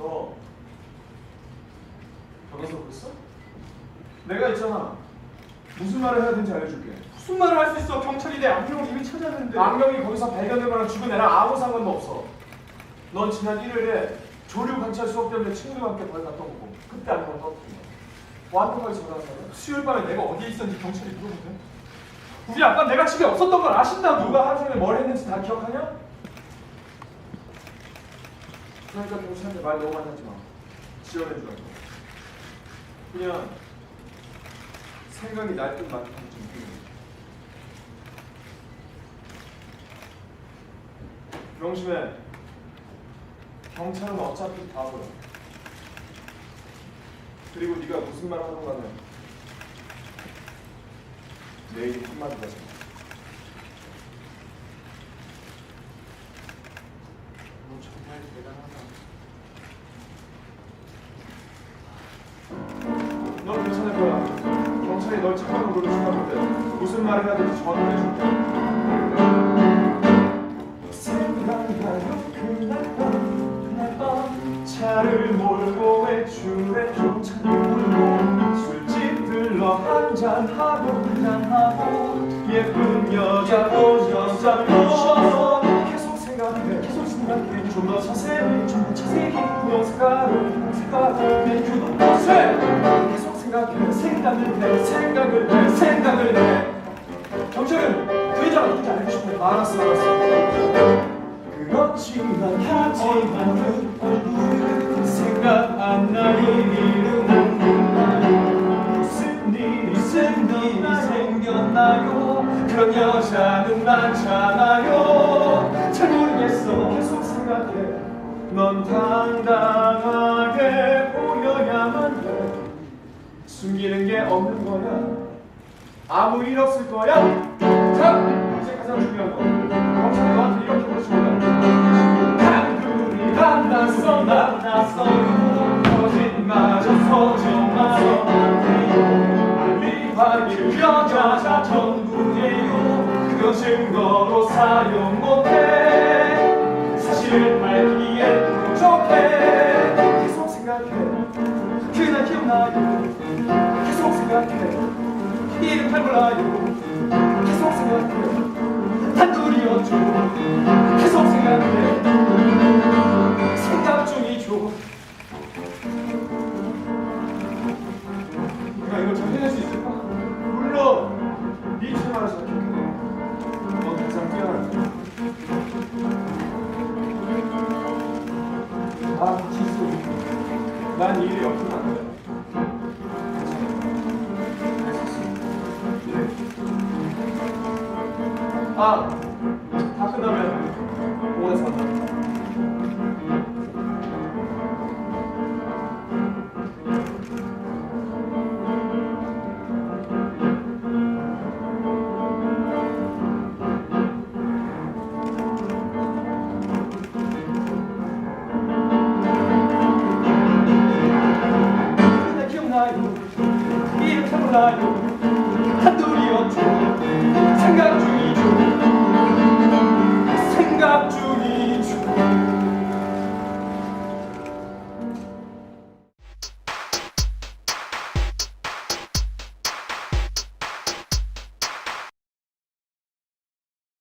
너 변호사 그랬어? 내가 있잖아. 무슨 말을 해야 되는지 알려줄게. 무슨 말을 할 수 있어? 경찰이 내 악명을 이미 찾았는데. 안경이 거기서 발견될 만한 죽은애라 아무 상관도 없어. 넌 지난 일요일에 조류 관찰 수업 때문에 친구들과 함께 벌 갔다 오고 그때 안경 떨어뜨린 거야. 완벽하게 전화하잖아. 수요일 밤에 내가 어디에 있었는지 경찰이 물어보대. 우리 아빠 내가 집에 없었던 걸 아신다. 누가 하루 종일 뭘 했는지 다 기억하냐? 그러니까 경찰한테 말 너무 많이 하지 마. 지원해 주라고. 그냥 생각이 날듯 말듯 좀 해. 명심해. 경찰은 어차피 바보야. 그리고 네가 무슨 말 하든 간에 내일이 한마디가 잖아 정말 대단하다. 넌 괜찮을 거야. 경찰이 널 착한 으로 추가할 때 무슨 말을 해야 될지 전화를 해줄게. 생각나요 그날 밤 그날 밤 차를 몰고 외출해 경찰 몰고 술집 들러 한잔하고 한잔하고 예쁜 여자 계속 생각해 좀더 자세히 좀더 자세히 분홍 색깔로 분홍 색깔로 내 그런 곳에 계속 생각해 생각을 해 생각을 해 생각을 해 경찰은 그 여자가 누군지 알고 싶어 알았어 알았어. 그렇지만 하지만 생각 안 무슨 일이 생겼나요? 그런 여자는 많잖아요. 잘 모르겠어. 계속 생각해. 넌 당당하게 보여야만 돼 숨기는 게 없는 거야. 아무 일 없을 거야. 자 이제 가장 중요한 거. 검찰이 너한테 이렇게 물어줄 거야. 단둘이 만났어 만났어요 거짓말은 서정마서. 알리바이를 여자가 전부예요. 그거 증거로 사용 못해 사실을 밝히기엔 부족해 계속 생각해. 그날 기억나요? 계속 생각해. 이름 잘 몰라요? 계속 생각해. 단둘이었죠 난 일이 없으면 아, 다 끝나면 공원에서 그날 기